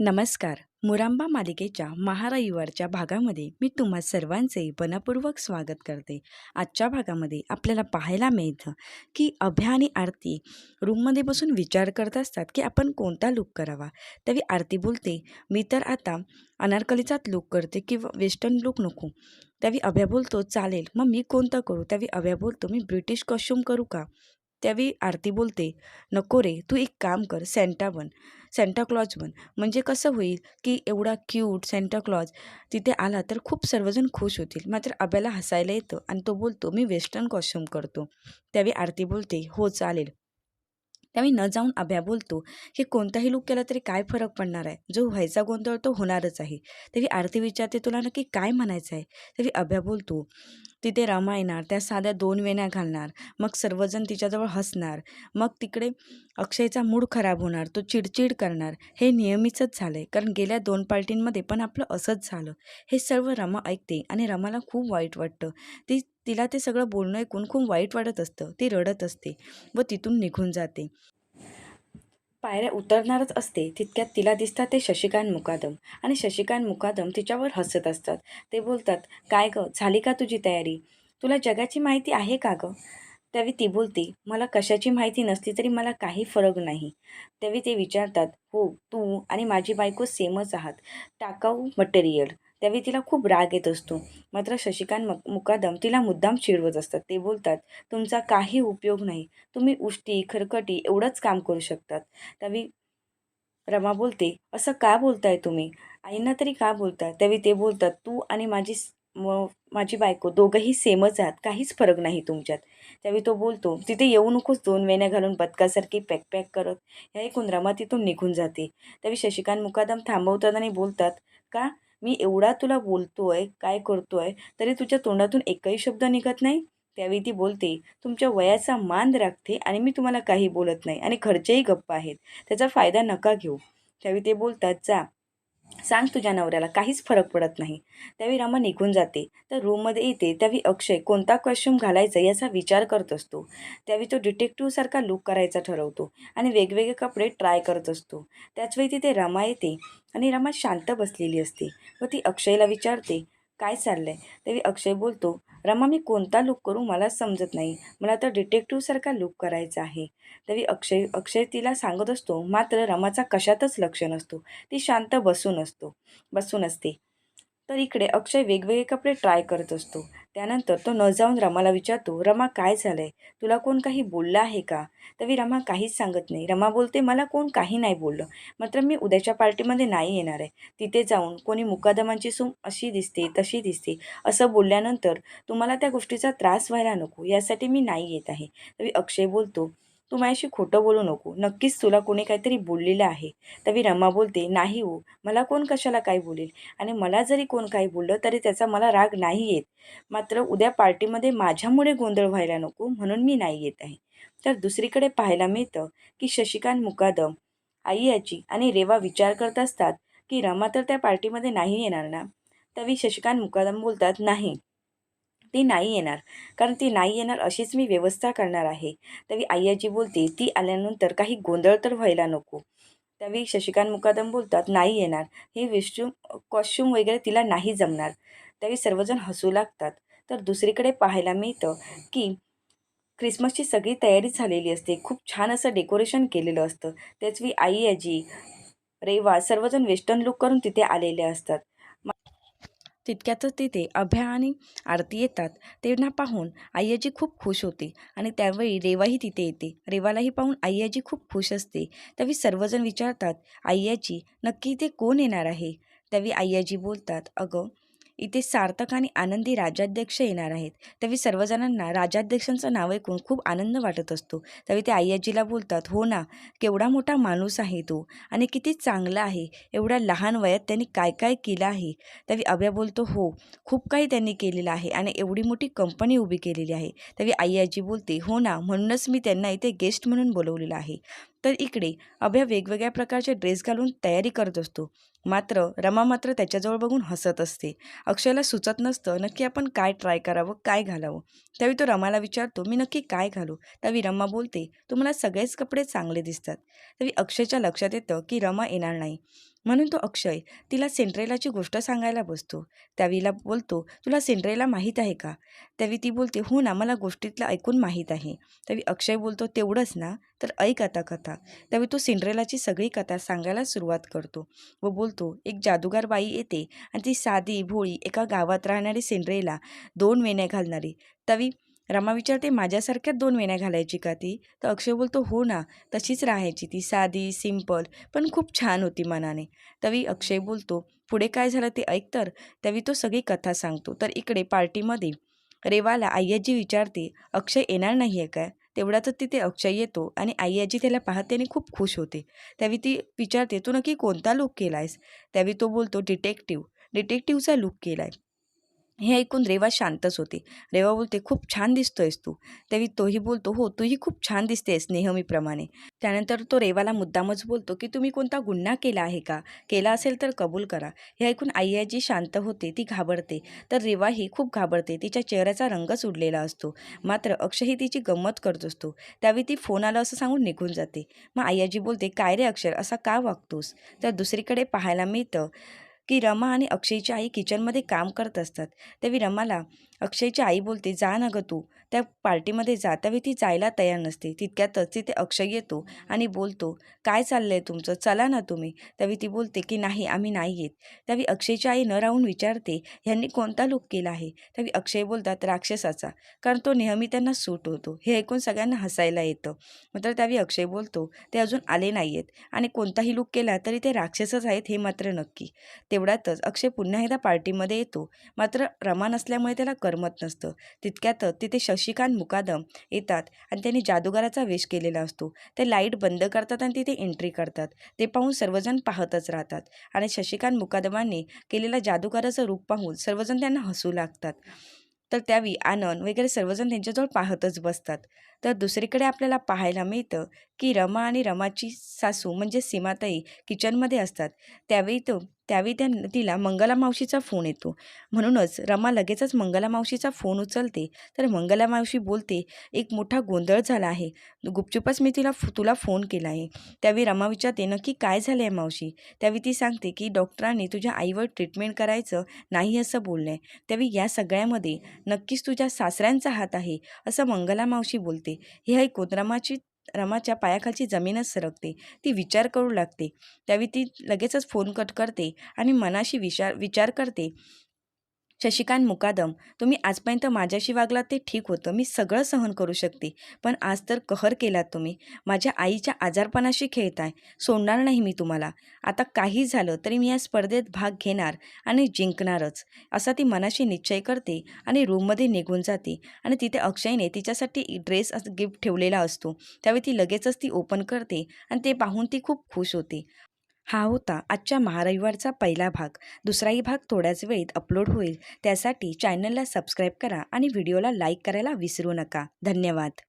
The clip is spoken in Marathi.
नमस्कार. मुरांबा मालिकेच्या महारविवारच्या भागामध्ये मी तुम्हा सर्वांचे मनपूर्वक स्वागत करते. आजच्या भागामध्ये आपल्याला पाहायला मिळतं की अभ्या आणि आरती रूममध्ये बसून विचार करत असतात की आपण कोणता लुक करावा? त्यावेळी आरती बोलते मी तर आता अनारकलीचाच लुक करते किंवा वेस्टर्न लुक नको. त्यावेळी अभ्या बोलतो चालेल मग मी कोणता करू? त्यावेळी अभ्या बोलतो मी ब्रिटिश कॉस्ट्युम करू का? त्यावेळी आरती बोलते नको रे तू एक काम कर सेंटा बन. सँटाक्लॉज बन म्हणजे कसं होईल की एवढा क्यूट सँटाक्लॉज तिथे आला तर खूप सर्वजण खुश होतील. मात्र अभ्याला हसायला येतं आणि तो बोलतो मी वेस्टर्न कॉस्ट्यूम करतो. त्यावेळी आरती बोलते हो चालेल. त्यावेळी न जाऊन अभ्या बोलतो की कोणताही लूक केला तरी काय फरक पडणार आहे? जो व्हायचा गोंधळ तो होणारच आहे. तरी आरती विचारते तुला नक्की काय म्हणायचं आहे? तरी अभ्या बोलतो तिथे रमा येणार त्या साध्या दोन वेण्या घालणार मग सर्वजण तिच्याजवळ हसणार मग तिकडे अक्षयचा मूड खराब होणार तो चिडचिड करणार. हे नियमितच झालं आहे कारण गेल्या दोन पार्टींमध्ये पण आपलं असंच झालं. हे सर्व रमा ऐकते आणि रमाला खूप वाईट वाटतं. ती तिला ते सगळं बोलणं ऐकून खूप वाईट वाटत असतं. ती रडत असते व तिथून निघून जाते. पायऱ्या उतरणारच असते. तितक्यात तिला दिसतात ते शशिकांत मुकादम. आणि शशिकांत मुकादम तिच्यावर हसत असतात. ते बोलतात काय गं झाली का तुझी तयारी? तुला जगाची माहिती आहे का गं? त्यावेळी ती बोलते मला कशाची माहिती नसली तरी मला काही फरक नाही. त्यावेळी ते विचारतात हो तू आणि माझी बायको सेमच आहात. टाकाऊ मटेरियल. त्यावेळी तिला खूप राग येत असतो. मात्र शशिकांत मक मुकादम तिला मुद्दाम चिडवत असतात. ते बोलतात तुमचा काही उपयोग नाही. तुम्ही उष्टी खरकटी एवढंच काम करू शकतात. त्यावेळी रमा बोलते असं का बोलताय तुम्ही? आईंना तरी का बोलताय? त्यावेळी ते बोलतात तू आणि माझी म माझी बायको दोघंही सेमच आहात. काहीच फरक नाही तुमच्यात. त्यावेळी तो बोलतो तिथे येऊ नकोस दोन वेण्या घालून बदकासारखी पॅक पॅक करत. ह्या ऐकून रमा तिथून निघून जाते. त्यावेळी शशिकांत मुकादम थांबवतात आणि बोलतात का? मी एवढा तुला बोलतोय काय करतोय तरी तुझ्या तोंडातून एकही शब्द निघत नाही? त्यावेळी ती बोलते तुमच्या वयाचा मान राखते आणि मी तुम्हाला काही बोलत नाही आणि खर्चही गप्प आहेत. त्याचा फायदा नका घेऊ. त्यावेळी ते बोलतात जा. सांग तुझ्या नवऱ्याला काहीच फरक पडत नाही. त्यावेळी रामा निघून जाते. तर रूममध्ये येते. त्यावेळी अक्षय कोणता कॉस्ट्युम घालायचा याचा विचार करत असतो. त्यावेळी तो डिटेक्टिव्हसारखा लुक करायचा ठरवतो आणि वेगवेगळे कपडे ट्राय करत असतो. त्याचवेळी तिथे रमा येते आणि रमा शांत बसलेली असते व ती अक्षयला विचारते काय चाललंय? तरी अक्षय बोलतो रमा मी कोणता लुक करू मला समजत नाही. मला तर डिटेक्टिव्हसारखा लुक करायचा आहे. तरी अक्षय अक्षय तिला सांगत असतो मात्र रमाचा कशातच लक्ष नसतो. ती शांत बसून असतो बसून असते. तर इकडे अक्षय वेगवेगळे कपडे ट्राय करत असतो. त्यानंतर तो न जाऊन रमाला विचारतो रमा काय झालंय? तुला कोण काही बोललं आहे का? तरी रमा काहीच सांगत नाही. रमा बोलते मला कोण काही नाही बोललं. मात्र मी उद्याच्या पार्टीमध्ये नाही येणार आहे. तिथे जाऊन कोणी मुकादमांची सूम अशी दिसते तशी दिसते. असं बोलल्यानंतर तुम्हाला त्या गोष्टीचा त्रास व्हायला नको. यासाठी मी नाही येत आहे. तरी अक्षय बोलतो तू माझ्याशी खोटं बोलू नको. नक्कीच तुला कोणी काहीतरी बोललेलं आहे. तवी रमा बोलते नाही हो मला कोण कशाला काय बोलेल? आणि मला जरी कोण काही बोललं तरी त्याचा मला राग नाही येत. मात्र उद्या पार्टीमध्ये माझ्यामुळे गोंधळ व्हायला नको म्हणून मी नाही येत आहे. तर दुसरीकडे पाहायला मिळतं की शशिकांत मुकादम आई आजी आणि रेवा विचार करत असतात की रमा तर त्या पार्टीमध्ये नाही येणार ना? तवी शशिकांत मुकादम बोलतात नाही ती नाही येणार. कारण ती नाही येणार अशीच मी व्यवस्था करणार आहे. त्यावेळी आई आजी बोलते ती आल्यानंतर काही गोंधळ तर व्हायला नको. त्यावेळी शशिकांत मुकादम बोलतात नाही येणार. हे विश्यू कॉस्च्युम वगैरे तिला नाही जमणार. त्यावेळी सर्वजण हसू लागतात. तर दुसरीकडे पाहायला मिळतं की क्रिसमसची सगळी तयारी झालेली असते. खूप छान असं डेकोरेशन केलेलं असतं. त्याचवी आई आजी रेवा सर्वजण वेस्टर्न लुक करून तिथे आलेले असतात. तितक्यातच तिथे अभ्या आणि आरती येतात. त्यांना पाहून आय्याजी खूप खुश होते आणि त्यावेळी रेवाही तिथे येते. रेवालाही पाहून आय्याजी खूप खुश असते. त्यावेळी सर्वजण विचारतात आय्याजी नक्की इथे कोण येणार आहे? त्यावेळी आय्याजी बोलतात अगं इथे सार्थक आणि आनंदी राज्याध्यक्ष येणार आहेत. त्यावेळी सर्वजणांना राज्याध्यक्षांचं नाव ऐकून खूप आनंद वाटत असतो. त्यावेळी ते आय्याजीला बोलतात हो ना केवढा मोठा माणूस आहे तो आणि किती चांगला आहे. एवढ्या लहान वयात त्यांनी काय काय केलं आहे? त्यावेळी अभ्या बोलतो हो खूप काही त्यांनी केलेलं आहे आणि एवढी मोठी कंपनी उभी केलेली आहे. त्यावेळी आई आजी बोलते हो ना म्हणूनच मी त्यांना इथे गेस्ट म्हणून बोलवलेलं आहे. तर इकडे अभ्या वेगवेगळ्या प्रकारचे ड्रेस घालून तयारी करत असतो. मात्र रमा मात्र त्याच्याजवळ बघून हसत असते. अक्षयला सुचत नसतं नक्की आपण काय ट्राय करावं काय घालावं. त्यावेळी तो रमाला विचारतो मी नक्की काय घालू? त्यावेळी रमा बोलते तुम्हाला सगळेच कपडे चांगले दिसतात. त्यावेळी अक्षयच्या लक्षात येतं की रमा येणार नाही. म्हणून तो अक्षय तिला सेंट्रेलाची गोष्ट सांगायला बसतो. त्यावीला बोलतो तुला सेंट्रेला माहीत आहे का? त्यावेळी ती बोलते हो ना मला गोष्टीतलं ऐकून माहीत आहे. त्यावेळी अक्षय बोलतो तेवढंच ना तर ऐक आता कथा. त्यावेळी तो सिंड्रेलाची सगळी कथा सांगायला सुरुवात करतो व बोलतो एक जादूगार बाई येते आणि ती साधी भोळी एका गावात राहणारी सिंड्रेला दोन वेण्या घालणारी. त्यावेळी रमा विचारते माझ्यासारख्याच दोन वेण्या घालायची का ती? तर अक्षय बोलतो हो ना तशीच राहायची ती साधी सिंपल पण खूप छान होती मनाने. तवी अक्षय बोलतो पुढे काय झालं ते ऐक तर. त्यावेळी तो सगळी कथा सांगतो तर इकडे पार्टीमध्ये रेवाला आय्याजी विचारते अक्षय येणार नाही आहे काय तेवढ्यातच तिथे अक्षय येतो आणि आई आजी त्याला पाहते आणि खूप खुश होते. त्यावेळी ती विचारते तू नक्की कोणता लुक केला आहेस त्यावेळी तो बोलतो डिटेक्टिव्ह. डिटेक्टिव्हचा लुक केला आहे हे ऐकून रेवा शांतच होते. रेवा बोलते खूप छान दिसतोयस तू. त्यावेळी तोही बोलतो हो तूही खूप छान दिसतेस नेहमीप्रमाणे त्यानंतर तो रेवाला मुद्दामच बोलतो की तुम्ही कोणता गुन्हा केला आहे का? केला असेल तर कबूल करा. हे ऐकून आई शांत होते ती घाबरते. तर रेवाही खूप घाबरते तिच्या चेहऱ्याचा रंगच उडलेला असतो. मात्र अक्षयही तिची गंमत करत असतो. त्यावेळी ती फोन आला असं सांगून निघून जाते. मग आई बोलते काय रे अक्षर असा का वागतोस? तर दुसरीकडे पाहायला मिळतं की रमा आणि अक्षयची आई किचनमध्ये काम करत असतात. त्यावेळी रमाला अक्षयची आई बोलते जा ना गं तू. त्या पार्टीमध्ये जा त्यावेळी ती जायला तयार नसते. तितक्यातच तिथे अक्षय येतो आणि बोलतो काय चाललं आहे तुमचं? चला ना तुम्ही. त्यावेळी ती बोलते की नाही आम्ही नाही येत. त्यावेळी अक्षयची आई न राहून विचारते ह्यांनी कोणता लुक केला आहे? त्यावेळी अक्षय बोलतात राक्षसाचा. कारण तो नेहमी त्यांना सूट होतो. हे ऐकून सगळ्यांना हसायला येतं. मात्र त्यावेळी अक्षय बोलतो ते अजून आले नाही आहेत आणि कोणताही लुक केला तरी ते राक्षसच आहेत हे मात्र नक्की. ते तेवढ्यातच अक्षय पुन्हा एकदा पार्टीमध्ये येतो. मात्र रमा नसल्यामुळे त्याला करमत नसतं. तितक्यातच तिथे शशिकांत मुकादम येतात आणि त्यांनी जादूगाराचा वेश केलेला असतो. ते लाइट बंद करतात आणि तिथे एंट्री करतात. ते पाहून सर्वजण पाहतच राहतात आणि शशिकांत मुकादमांनी केलेल्या जादूगाराचं रूप पाहून सर्वजण त्यांना हसू लागतात. तर त्यावेळी आनंद वगैरे सर्वजण त्यांच्याजवळ पाहतच बसतात. तर दुसरीकडे आपल्याला पाहायला मिळतं की रमा आणि रमाची सासू म्हणजे सीमाताई किचनमध्ये असतात. त्यावेळी तो त्यावेळी त्या तिला मंगला मावशीचा फोन येतो. म्हणूनच रमा लगेचच मंगला मावशीचा फोन उचलते. तर मंगला मावशी बोलते एक मोठा गोंधळ झाला आहे. गुपचुपच मी तिला तुला फोन केला आहे. त्यावेळी रमा विचारते नक्की काय झालं आहे मावशी? त्यावेळी ती सांगते की डॉक्टरांनी तुझ्या आईवर ट्रीटमेंट करायचं नाही असं बोललं आहे त्यावेळी या सगळ्यामध्ये नक्कीच तुझ्या सासऱ्यांचा हात आहे. असं मंगला मावशी बोलते. हे ऐकून रमाची रमाच्या पायाखालची जमीनच सरकते. ती विचार करू लागते. त्यावेळी ती लगेचच फोन कट करते आणि मनाशी विचार विचार करते. शशिकांत मुकादम तुम्ही आजपर्यंत माझ्याशी वागलात ते ठीक होतं. मी सगळं सहन करू शकते. पण आज तर कहर केलात तुम्ही. माझ्या आईच्या आजारपणाशी खेळताय सोडणार नाही मी तुम्हाला. आता काही झालं तरी मी या स्पर्धेत भाग घेणार आणि जिंकणारच. असा ती मनाशी निश्चय करते आणि रूममध्ये निघून जाते आणि तिथे अक्षयने तिच्यासाठी ड्रेस गिफ्ट ठेवलेला असतो. त्यावेळी ती लगेचच ती ओपन करते आणि ते पाहून ती खूप खुश होते. हा होता आजच्या महारविवारचा पहिला भाग. दुसराही भाग थोड्याच वेळेत अपलोड होईल. त्यासाठी चॅनलला सबस्क्राईब करा आणि व्हिडिओला लाईक करायला विसरू नका. धन्यवाद.